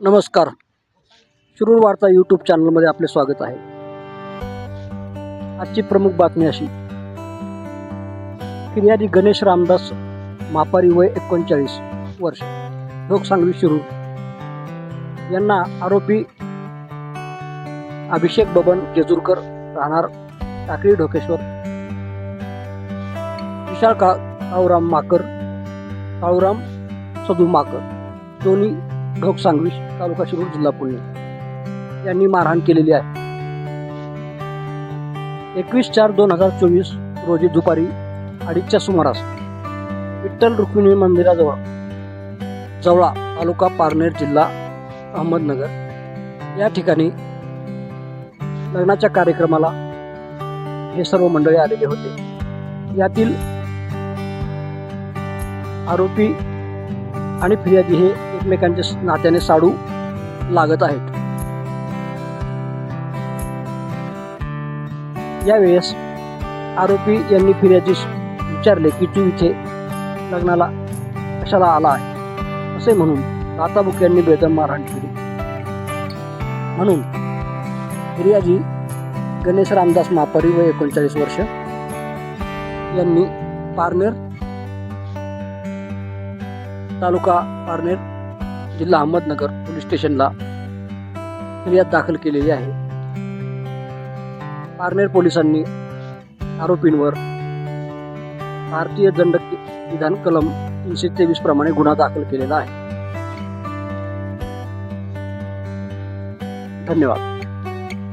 नमस्कार. शिरूर वार्ता यूट्यूब चॅनलमध्ये आपले स्वागत आहे. आजची प्रमुख बातमी अशी. फिर्यादी गणेश रामदास मापारी वय एकोणचाळीस वर्ष. लोकसांगली शिरूर. यांना आरोपी अभिषेक बबन जेजूरकर राहणार टाकळी ढोकेश्वर. विशाल का काळूराम माकर काळूराम सदू माकर दोन्ही ढोक सांगवी तालुका शिरूर जिल्हा पुणे. यांनी मारहाण केलेली आहे. एकवीस चार दोन हजार चोवीस रोजी दुपारी अडीचच्या सुमारास विठ्ठल रुक्मिणी मंदिराजवळ जवळा तालुका पारनेर जिल्हा अहमदनगर या ठिकाणी लग्नाच्या कार्यक्रमाला हे सर्व मंडळी आलेले होते. यातील आरोपी आणि फिर्यादी हे एकमेकांच्या नात्याने साडू लागत आहेत. यावेळेस आरोपी यांनी फिर्यादीस विचारले की तू इथे लग्नाला कशाला आला आहे? असे म्हणून दाताबुक यांनी बेदम मारहाण केली. म्हणून फिर्यादी गणेश रामदास मापारी व एकोणचाळीस वर्ष यांनी पारनेर तालुका पारनेर जिल्हा अहमदनगर पोलीस स्टेशनला फिर्याद दाखल केलेली आहे. पारनेर पोलिसांनी आरोपींवर भारतीय दंड विधान कलम तीनशे तेवीस प्रमाणे गुन्हा दाखल केलेला आहे. धन्यवाद.